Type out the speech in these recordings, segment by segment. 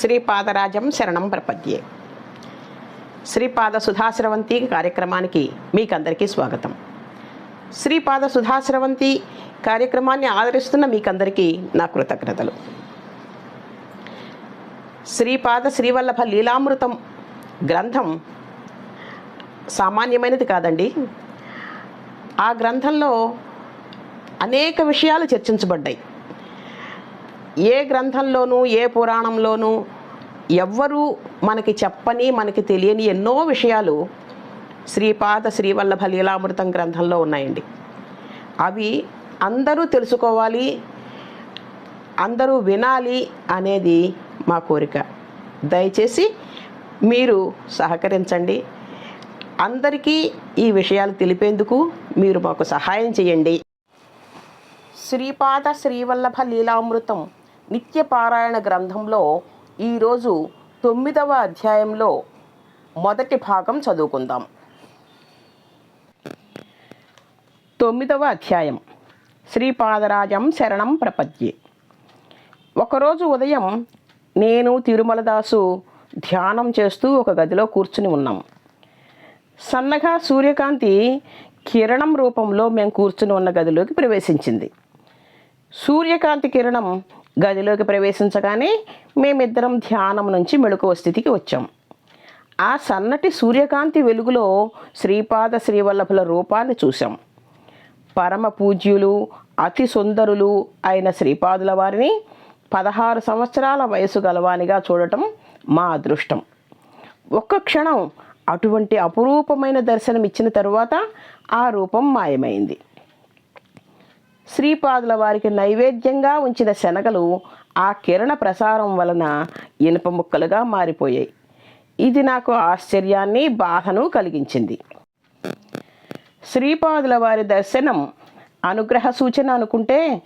శ్రీపాదరాజం శరణం ప్రపద్యే. శ్రీపాద సుధాశ్రవంతి కార్యక్రమానికి మీకందరికీ స్వాగతం. శ్రీపాద సుధాశ్రవంతి కార్యక్రమాన్ని ఆదరిస్తున్న మీకందరికీ నా కృతజ్ఞతలు. శ్రీపాద శ్రీవల్లభ లీలామృతం గ్రంథం సామాన్యమైనది కాదండి. ఆ గ్రంథంలో అనేక విషయాలు చర్చించబడ్డాయి. ఏ గ్రంథంలోనూ ఏ పురాణంలోనూ ఎవ్వరూ మనకి చెప్పని మనకి తెలియని ఎన్నో విషయాలు శ్రీపాద శ్రీవల్లభ లీలామృతం గ్రంథంలో ఉన్నాయండి. అవి అందరూ తెలుసుకోవాలి అందరూ వినాలి అనేది మా కోరిక. దయచేసి మీరు సహకరించండి. అందరికీ ఈ విషయాలు తెలిపేందుకు మీరు మాకు సహాయం చేయండి. శ్రీపాద శ్రీవల్లభ లీలామృతం నిత్య పారాయణ గ్రంథంలో ఈరోజు తొమ్మిదవ అధ్యాయంలో మొదటి భాగం చదువుకుందాం. తొమ్మిదవ అధ్యాయం. శ్రీపాదరాజం శరణం ప్రపద్యే. ఒకరోజు ఉదయం నేను తిరుమలదాసు ధ్యానం చేస్తూ ఒక గదిలో కూర్చుని ఉన్నాం. సన్నగా సూర్యకాంతి కిరణం రూపంలో మేము కూర్చుని ఉన్న గదిలోకి ప్రవేశించింది. సూర్యకాంతి కిరణం గదిలోకి ప్రవేశించగానే మేమిద్దరం ధ్యానం నుంచి మెళుకువ స్థితికి వచ్చాం. ఆ సన్నటి సూర్యకాంతి వెలుగులో శ్రీపాద శ్రీవల్లభుల రూపాన్ని చూశాం. పరమ పూజ్యులు అతి సుందరులు అయిన శ్రీపాదుల వారిని పదహారు సంవత్సరాల వయసు గలవానిగా చూడటం మా అదృష్టం. ఒక్క క్షణం అటువంటి అపురూపమైన దర్శనం ఇచ్చిన తరువాత ఆ రూపం మాయమైంది. శ్రీపాదుల వారికి నైవేద్యంగా ఉంచిన శనగలు ఆ కిరణ ప్రసారం వలన ఇనుప ముక్కలుగా మారిపోయాయి. ఇది నాకు ఆశ్చర్యాన్ని బాధను కలిగించింది. శ్రీపాదుల వారి దర్శనం అనుగ్రహ సూచన అనుకుంటే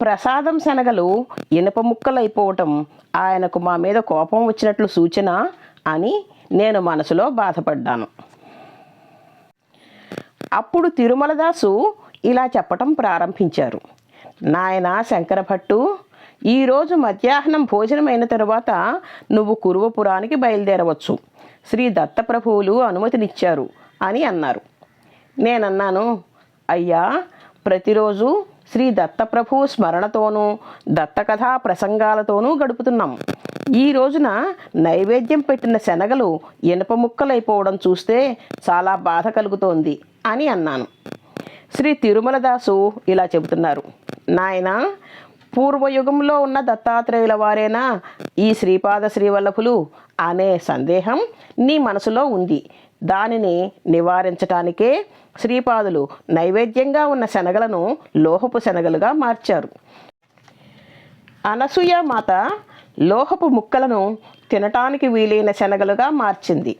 ప్రసాదం శనగలు ఇనుప ముక్కలైపోవటం ఆయనకు మా మీద కోపం వచ్చినట్లు సూచన అని నేను మనసులో బాధపడ్డాను. అప్పుడు తిరుమలదాసు ఇలా చెప్పటం ప్రారంభించారు. నాయన శంకరభట్టు ఈరోజు మధ్యాహ్నం భోజనం అయిన తరువాత నువ్వు కురువపురానికి బయలుదేరవచ్చు. శ్రీ దత్తప్రభువులు అనుమతినిచ్చారు అని అన్నారు. నేనన్నాను అయ్యా ప్రతిరోజు శ్రీ దత్తప్రభు స్మరణతోనూ దత్తకథా ప్రసంగాలతోనూ గడుపుతున్నాం. ఈ రోజున నైవేద్యం పెట్టిన శనగలు ఇనప ముక్కలైపోవడం చూస్తే చాలా బాధ కలుగుతోంది అని అన్నాను. శ్రీ తిరుమలదాసు ఇలా చెబుతున్నారు. నాయన పూర్వయుగంలో ఉన్న దత్తాత్రేయుల వారేనా? ఈ శ్రీపాద శ్రీవల్లభులు అనే సందేహం నీ మనసులో ఉంది. దానిని నివారించటానికే శ్రీపాదులు నైవేద్యంగా ఉన్న శనగలను లోహపు శనగలుగా మార్చారు. అనసూయ మాత లోహపు ముక్కలను తినటానికి వీలైన శనగలుగా మార్చింది.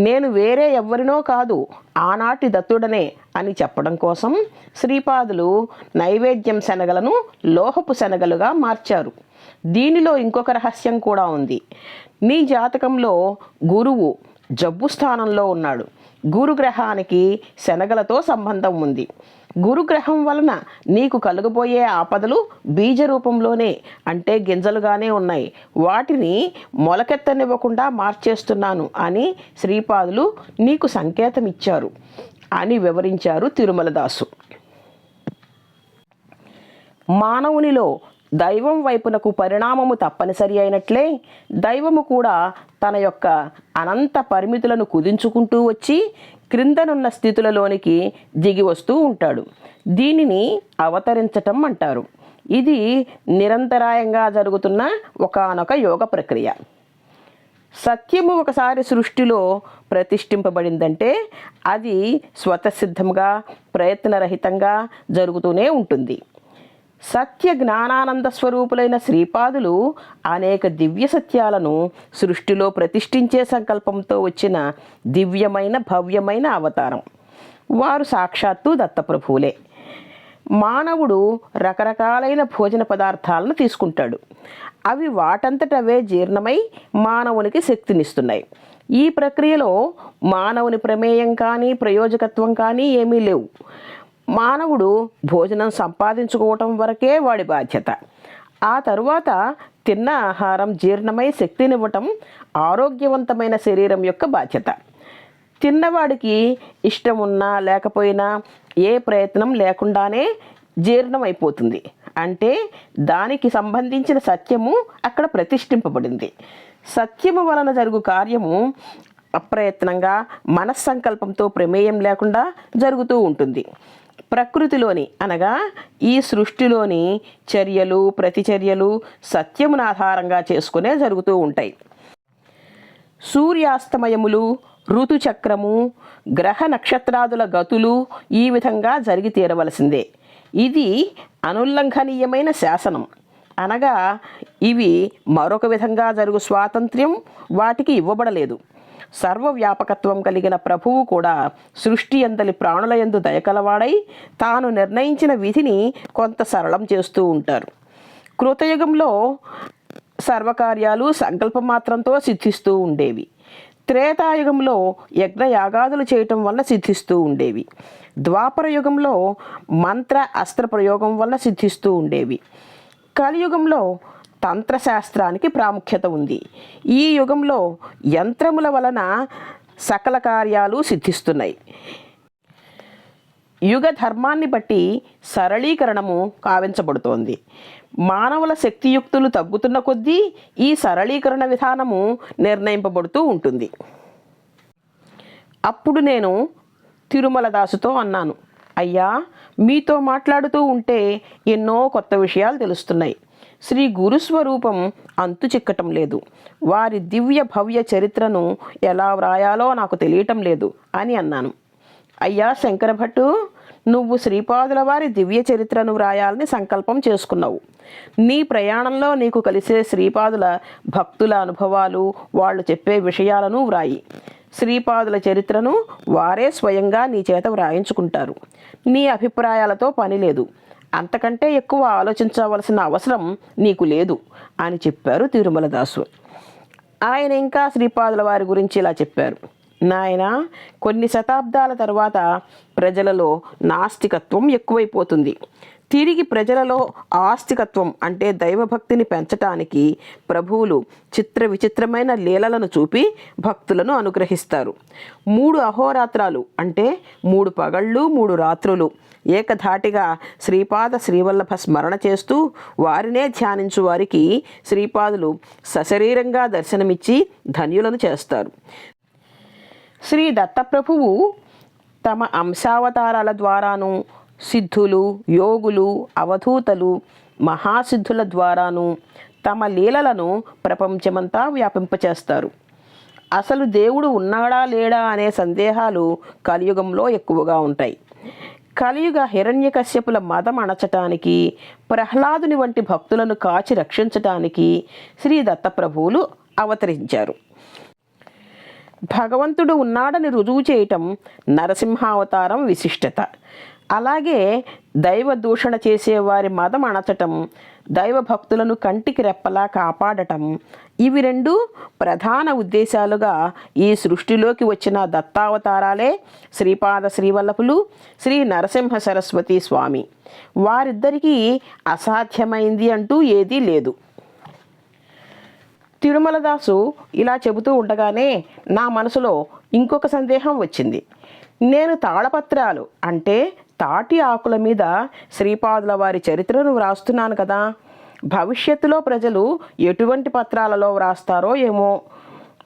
నేను వేరే ఎవరినో కాదు ఆనాటి దత్తుడనే అని చెప్పడం కోసం శ్రీపాదులు నైవేద్యం శనగలను లోహపు శనగలుగా మార్చారు. దీనిలో ఇంకొక రహస్యం కూడా ఉంది. నీ జాతకంలో గురువు జబ్బు స్థానంలో ఉన్నాడు. గురుగ్రహానికి శనగలతో సంబంధం ఉంది. గురుగ్రహం వలన నీకు కలుగబోయే ఆపదలు బీజ రూపంలోనే అంటే గింజలుగానే ఉన్నాయి. వాటిని మొలకెత్తనివ్వకుండా మార్చేస్తున్నాను అని శ్రీపాదులు నీకు సంకేతం ఇచ్చారు అని వివరించారు తిరుమలదాసు. మానవునిలో దైవం వైపునకు పరిణామము తప్పనిసరి అయినట్లే దైవము కూడా తన యొక్క అనంత పరిమితులను కుదించుకుంటూ వచ్చి క్రిందనున్న స్థితులలోనికి దిగి వస్తూ ఉంటాడు. దీనిని అవతరించటం అంటారు. ఇది నిరంతరాయంగా జరుగుతున్న ఒకానొక యోగ ప్రక్రియ. సత్యము ఒకసారి సృష్టిలో ప్రతిష్ఠింపబడిందంటే అది స్వతసిద్ధంగా ప్రయత్నరహితంగా జరుగుతూనే ఉంటుంది. సత్య జ్ఞానానంద స్వరూపులైన శ్రీపాదులు అనేక దివ్య సత్యాలను సృష్టిలో ప్రతిష్ఠించే సంకల్పంతో వచ్చిన దివ్యమైన భవ్యమైన అవతారం. వారు సాక్షాత్తు దత్తప్రభువులే. మానవుడు రకరకాలైన భోజన పదార్థాలను తీసుకుంటాడు. అవి వాటంతటవే జీర్ణమై మానవునికి శక్తినిస్తున్నాయి. ఈ ప్రక్రియలో మానవుని ప్రమేయం కానీ ప్రయోజకత్వం కానీ ఏమీ లేవు. మానవుడు భోజనం సంపాదించుకోవటం వరకే వాడి బాధ్యత. ఆ తరువాత తిన్న ఆహారం జీర్ణమై శక్తినివ్వటం ఆరోగ్యవంతమైన శరీరం యొక్క బాధ్యత. తిన్నవాడికి ఇష్టం ఉన్నా లేకపోయినా ఏ ప్రయత్నం లేకుండానే జీర్ణం అయిపోతుంది అంటే దానికి సంబంధించిన సత్యము అక్కడ ప్రతిష్ఠింపబడింది. సత్యము వలన జరుగు కార్యము అప్రయత్నంగా మనస్సంకల్పంతో ప్రమేయం లేకుండా జరుగుతూ ఉంటుంది. ప్రకృతిలోని అనగా ఈ సృష్టిలోని చర్యలు ప్రతిచర్యలు సత్యమును ఆధారంగా చేసుకునే జరుగుతూ ఉంటాయి. సూర్యాస్తమయములు ఋతుచక్రము గ్రహ నక్షత్రాదుల గతులు ఈ విధంగా జరిగి తీరవలసిందే. ఇది అనుల్లంఘనీయమైన శాసనం. అనగా ఇవి మరొక విధంగా జరుగు స్వాతంత్ర్యం వాటికి ఇవ్వబడలేదు. సర్వవ్యాపకత్వం కలిగిన ప్రభువు కూడా సృష్టి ఎందలి ప్రాణుల యందు దయకలవాడై తాను నిర్ణయించిన విధిని కొంత సరళం చేస్తూ ఉంటారు. కృతయుగంలో సర్వకార్యాలు సంకల్ప మాత్రంతో సిద్ధిస్తూ ఉండేవి. త్రేతాయుగంలో యజ్ఞ యాగాదులు చేయటం వల్ల సిద్ధిస్తూ ఉండేవి. ద్వాపర యుగంలో మంత్ర అస్త్ర ప్రయోగం వల్ల సిద్ధిస్తూ ఉండేవి. కలియుగంలో తంత్రశాస్త్రానికి ప్రాముఖ్యత ఉంది. ఈ యుగంలో యంత్రముల వలన సకల కార్యాలు సిద్ధిస్తున్నాయి. యుగ ధర్మాన్ని బట్టి సరళీకరణము కావించబడుతోంది. మానవుల శక్తియుక్తులు తగ్గుతున్న కొద్దీ ఈ సరళీకరణ విధానము నిర్ణయింపబడుతూ ఉంటుంది. అప్పుడు నేను తిరుమల దాసుతో అన్నాను అయ్యా మీతో మాట్లాడుతూ ఉంటే ఎన్నో కొత్త విషయాలు తెలుస్తున్నాయి. శ్రీ గురుస్వరూపం అంతు చిక్కటం లేదు. వారి దివ్య భవ్య చరిత్రను ఎలా వ్రాయాలో నాకు తెలియటం లేదు అని అన్నాను. అయ్యా శంకరభట్టు నువ్వు శ్రీపాదుల వారి దివ్య చరిత్రను వ్రాయాలని సంకల్పం చేసుకున్నావు. నీ ప్రయాణంలో నీకు కలిసే శ్రీపాదుల భక్తుల అనుభవాలు వాళ్ళు చెప్పే విషయాలను వ్రాయి. శ్రీపాదుల చరిత్రను వారే స్వయంగా నీ చేత వ్రాయించుకుంటారు. నీ అభిప్రాయాలతో పని లేదు. అంతకంటే ఎక్కువ ఆలోచించవలసిన అవసరం నీకు లేదు అని చెప్పారు తిరుమలదాసు. ఆయన ఇంకా శ్రీపాదుల వారి గురించి ఇలా చెప్పారు. నాయన కొన్ని శతాబ్దాల తర్వాత ప్రజలలో నాస్తికత్వం ఎక్కువైపోతుంది. తిరిగి ప్రజలలో ఆస్తికత్వం అంటే దైవభక్తిని పెంచటానికి ప్రభువులు చిత్ర విచిత్రమైన లీలలను చూపి భక్తులను అనుగ్రహిస్తారు. మూడు అహోరాత్రాలు అంటే మూడు పగళ్ళు మూడు రాత్రులు. ఏకధాటిగా శ్రీపాద శ్రీవల్లభ స్మరణ చేస్తూ వారినే ధ్యానించు వారికి శ్రీపాదులు సశరీరంగా దర్శనమిచ్చి ధన్యులను చేస్తారు. శ్రీ దత్తప్రభువు తమ అంశావతారాల ద్వారాను సిద్ధులు యోగులు అవధూతలు మహాసిద్ధుల ద్వారాను తమ లీలలను ప్రపంచమంతా వ్యాపింపచేస్తారు. అసలు దేవుడు ఉన్నాడా లేడా అనే సందేహాలు కలియుగంలో ఎక్కువగా ఉంటాయి. కలియుగ హిరణ్యకశ్యపుల మదం అణచటానికి ప్రహ్లాదుని వంటి భక్తులను కాచి రక్షించటానికి శ్రీ దత్తప్రభువులు అవతరించారు. భగవంతుడు ఉన్నాడని రుజువు చేయటం నరసింహావతారం విశిష్టత. అలాగే దైవ దూషణ చేసేవారి మదం అణచటం దైవ భక్తులను కంటికి రెప్పలా కాపాడటం ఇవి రెండు ప్రధాన ఉద్దేశాలుగా ఈ సృష్టిలోకి వచ్చిన దత్తావతారాలే శ్రీపాద శ్రీవల్లభులు శ్రీ నరసింహ సరస్వతి స్వామి. వారిద్దరికీ అసాధ్యమైంది అంటూ ఏదీ లేదు. తిరుమలదాసు ఇలా చెబుతూ ఉండగానే నా మనసులో ఇంకొక సందేహం వచ్చింది. నేను తాళపత్రాలు అంటే తాటి ఆకుల మీద శ్రీపాదుల వారి చరిత్రను వ్రాస్తున్నాను కదా. భవిష్యత్తులో ప్రజలు ఎటువంటి పత్రాలలో వ్రాస్తారో ఏమో.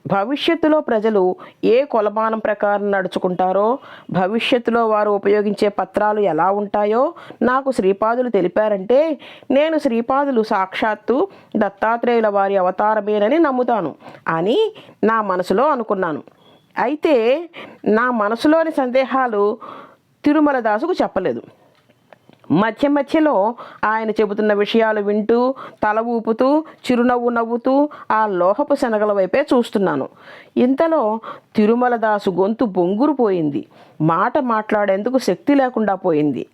భవిష్యత్తులో ప్రజలు ఏ కొలమానం ప్రకారం నడుచుకుంటారో భవిష్యత్తులో వారు ఉపయోగించే పత్రాలు ఎలా ఉంటాయో నాకు శ్రీపాదులు తెలిపారంటే నేను శ్రీపాదులు సాక్షాత్తు దత్తాత్రేయుల వారి అవతారమేనని నమ్ముతాను అని నా మనసులో అనుకున్నాను. అయితే నా మనసులోని సందేహాలు తిరుమల దాసుకు చెప్పలేదు. మధ్య మధ్యలో ఆయన చెబుతున్న విషయాలు వింటూ తల ఊపుతూ చిరునవ్వు నవ్వుతూ ఆ లోహపు శనగల వైపే చూస్తున్నాను. ఇంతలో తిరుమల దాసు గొంతు బొంగురు పోయింది. మాట మాట్లాడేందుకు శక్తి లేకుండా పోయింది.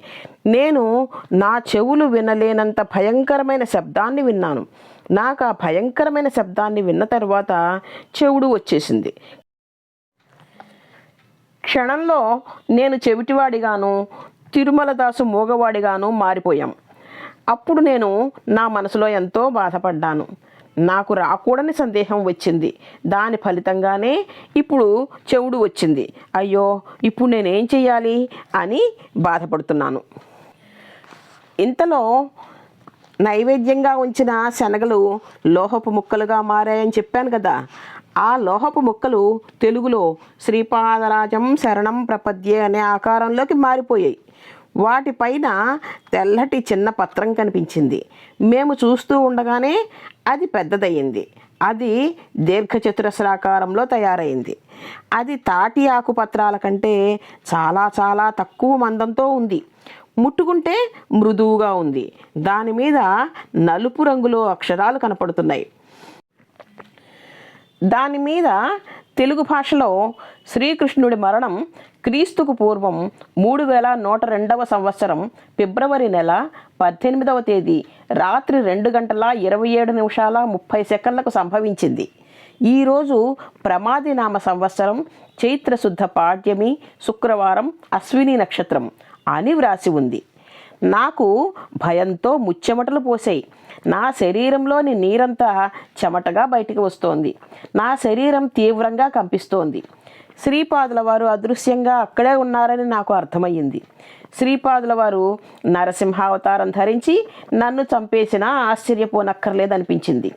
నేను నా చెవులు వినలేనంత భయంకరమైన శబ్దాన్ని విన్నాను. నాకు ఆ భయంకరమైన శబ్దాన్ని విన్న తర్వాత చెవుడు వచ్చేసింది. క్షణంలో నేను చెవిటివాడిగాను తిరుమలదాసు మూగవాడిగాను మారిపోయాం. అప్పుడు నేను నా మనసులో ఎంతో బాధపడ్డాను. నాకు రాకూడని సందేహం వచ్చింది. దాని ఫలితంగానే ఇప్పుడు చెవుడు వచ్చింది. అయ్యో ఇప్పుడు నేనేం చేయాలి అని బాధపడుతున్నాను. ఇంతలో నైవేద్యంగా ఉంచిన శనగలు లోహపు ముక్కలుగా మారాయని చెప్పాను కదా. ఆ లోహపు ముక్కలు తెలుగులో శ్రీపాదరాజం శరణం ప్రపద్యే అనే ఆకారంలోకి మారిపోయాయి. వాటిపైన తెల్లటి చిన్న పత్రం కనిపించింది. మేము చూస్తూ ఉండగానే అది పెద్దదయ్యింది. అది దీర్ఘచతురస్రాకారంలో తయారైంది. అది తాటి ఆకు పత్రాల కంటే చాలా చాలా తక్కువ మందంతో ఉంది. ముట్టుకుంటే మృదువుగా ఉంది. దాని మీద నలుపు రంగులో అక్షరాలు కనపడుతున్నాయి. దాని మీద తెలుగు భాషలో శ్రీకృష్ణుడి మరణం క్రీస్తుకు పూర్వం మూడు వేల నూట రెండవ సంవత్సరం ఫిబ్రవరి నెల పద్దెనిమిదవ తేదీ రాత్రి రెండు గంటల ఇరవై ఏడు నిమిషాల ముప్పై సెకండ్లకు సంభవించింది. ఈరోజు ప్రమాదినామ సంవత్సరం చైత్రశుద్ధ పాడ్యమి శుక్రవారం అశ్విని నక్షత్రం అని వ్రాసి ఉంది. నాకు భయంతో ముచ్చెమటలు పోసాయి నా శరీరంలోని నీరంతా చెమటగా బయటికి వస్తోంది. నా శరీరం తీవ్రంగా కంపిస్తోంది. శ్రీపాదుల వారు అదృశ్యంగా అక్కడే ఉన్నారని నాకు అర్థమయ్యింది. శ్రీపాదుల వారు నరసింహావతారం ధరించి నన్ను చంపేసినా ఆశ్చర్యపోనక్కర్లేదనిపించింది.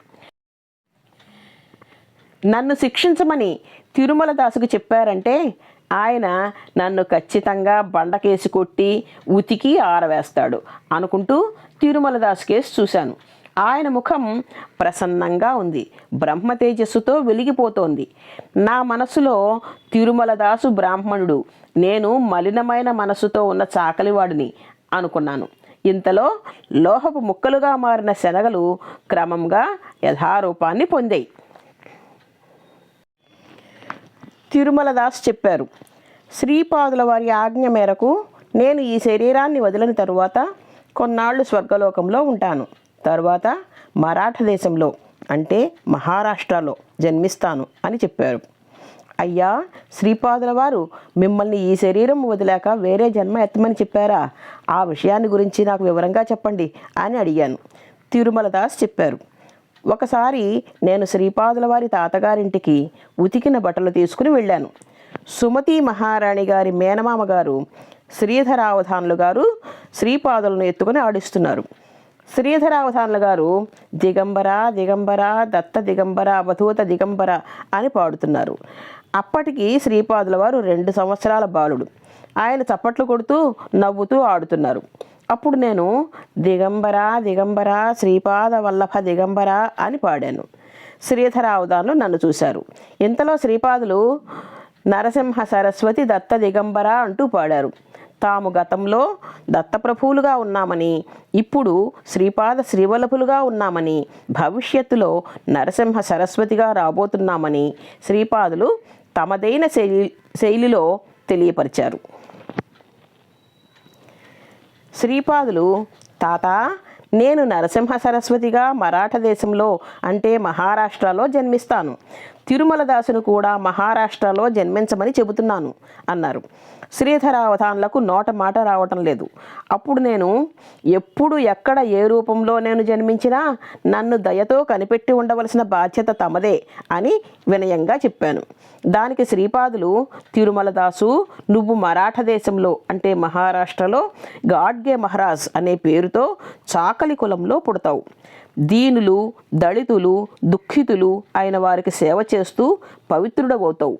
నన్ను శిక్షించమని తిరుమల దాసుకు చెప్పారంటే ఆయన నన్ను ఖచ్చితంగా బండకేసి కొట్టి ఉతికి ఆరవేస్తాడు అనుకుంటూ తిరుమల దాసు కేసు చూశాను. ఆయన ముఖం ప్రసన్నంగా ఉంది. బ్రహ్మ తేజస్సుతో వెలిగిపోతోంది. నా మనసులో తిరుమల దాసు బ్రాహ్మణుడు. నేను మలినమైన మనసుతో ఉన్న చాకలివాడిని అనుకున్నాను. ఇంతలో లోహపు ముక్కలుగా మారిన శనగలు క్రమంగా యథారూపాన్ని పొందాయి. తిరుమల దాస్ చెప్పారు. శ్రీపాదుల వారి ఆజ్ఞ మేరకు నేను ఈ శరీరాన్ని వదిలిన తరువాత కొన్నాళ్ళు స్వర్గలోకంలో ఉంటాను. తరువాత మరాఠ దేశంలో అంటే మహారాష్ట్రలో జన్మిస్తాను అని చెప్పారు. అయ్యా శ్రీపాదుల వారు మిమ్మల్ని ఈ శరీరం వదిలాక వేరే జన్మ ఎత్తమని చెప్పారా? ఆ విషయాన్ని గురించి నాకు వివరంగా చెప్పండి అని అడిగాను. తిరుమల దాస్ చెప్పారు. ఒకసారి నేను శ్రీపాదుల వారి తాతగారింటికి ఉతికిన బట్టలు తీసుకుని వెళ్ళాను. సుమతి మహారాణి గారి మేనమామ గారు శ్రీధరావధానులు గారు శ్రీపాదులను ఎత్తుకుని ఆడిస్తున్నారు. శ్రీధరావధానులు గారు దిగంబర దిగంబర దత్త దిగంబర అవధూత దిగంబర అని పాడుతున్నారు. అప్పటికి శ్రీపాదుల వారు రెండు సంవత్సరాల బాలుడు. ఆయన చప్పట్లు కొడుతూ నవ్వుతూ ఆడుతున్నారు. అప్పుడు నేను దిగంబర దిగంబర శ్రీపాద వల్లభ దిగంబర అని పాడాను. శ్రీధర అవధానులు నన్ను చూశారు. ఇంతలో శ్రీపాదులు నరసింహ సరస్వతి దత్త దిగంబర అంటూ పాడారు. తాము గతంలో దత్తప్రభువులుగా ఉన్నామని ఇప్పుడు శ్రీపాద శ్రీవల్లభులుగా ఉన్నామని భవిష్యత్తులో నరసింహ సరస్వతిగా రాబోతున్నామని శ్రీపాదులు తమదైన శైలి శైలిలో తెలియపరిచారు. శ్రీపాదులు తాత నేను నరసింహ సరస్వతిగా మరాఠ దేశంలో అంటే మహారాష్ట్రలో జన్మిస్తాను. తిరుమల దాసును కూడా మహారాష్ట్రలో జన్మించమని చెబుతున్నాను అన్నారు. శ్రీధరావధాన్లకు నోట మాట రావటం లేదు. అప్పుడు నేను ఎప్పుడు ఎక్కడ ఏ రూపంలో నేను జన్మించినా నన్ను దయతో కనిపెట్టి ఉండవలసిన బాధ్యత తమదే అని వినయంగా చెప్పాను. దానికి శ్రీపాదులు తిరుమల దాసు నువ్వు మరాఠ దేశంలో అంటే మహారాష్ట్రలో గాడ్గే మహారాజ్ అనే పేరుతో చాకలి కులంలో పుడతావు. దీనులు దళితులు దుఃఖితులు అయిన వారికి సేవ చేస్తూ పవిత్రుడవుతావు.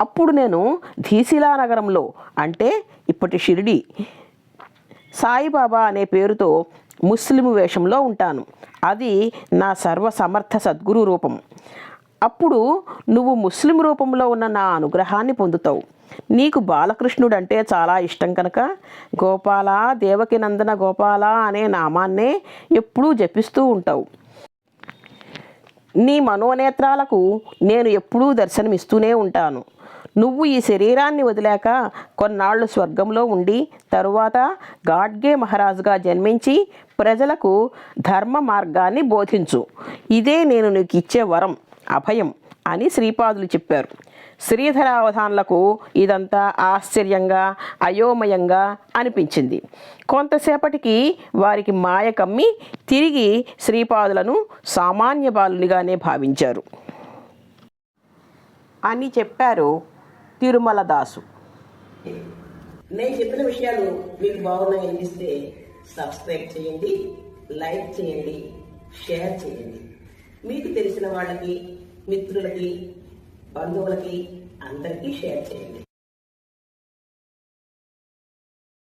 అప్పుడు నేను ధీశిలా నగరంలో అంటే ఇప్పటి షిరిడి సాయిబాబా అనే పేరుతో ముస్లిం వేషంలో ఉంటాను. అది నా సర్వసమర్థ సద్గురు రూపం. అప్పుడు నువ్వు ముస్లిం రూపంలో ఉన్న నా అనుగ్రహాన్ని పొందుతావు. నీకు బాలకృష్ణుడు అంటే చాలా ఇష్టం కనుక గోపాల దేవకి నందన గోపాల అనే నామాన్నే ఎప్పుడూ జపిస్తూ ఉంటావు. నీ మనోనేత్రాలకు నేను ఎప్పుడూ దర్శనమిస్తూనే ఉంటాను. నువ్వు ఈ శరీరాన్ని వదిలాక కొన్నాళ్ళు స్వర్గంలో ఉండి తరువాత గాడ్గే మహారాజుగా జన్మించి ప్రజలకు ధర్మ మార్గాన్ని బోధించు. ఇదే నేను నీకు ఇచ్చే వరం అభయం అని శ్రీపాదులు చెప్పారు. శ్రీధరావధానులకు ఇదంతా ఆశ్చర్యంగా అయోమయంగా అనిపించింది. కొంతసేపటికి వారికి మాయ కమ్మి తిరిగి శ్రీపాదులను సామాన్య బాలునిగానే భావించారు. అని చెప్పారు తిరుమల దాసు నేను చెప్పిన విషయాలు మీకు బాగున్నాయి అనిపిస్తే సబ్స్క్రైబ్ చేయండి లైక్ చేయండి షేర్ చేయండి. మీకు తెలిసిన వాళ్ళకి మిత్రులకి బంధువులకి అందరికీ షేర్ చేయండి.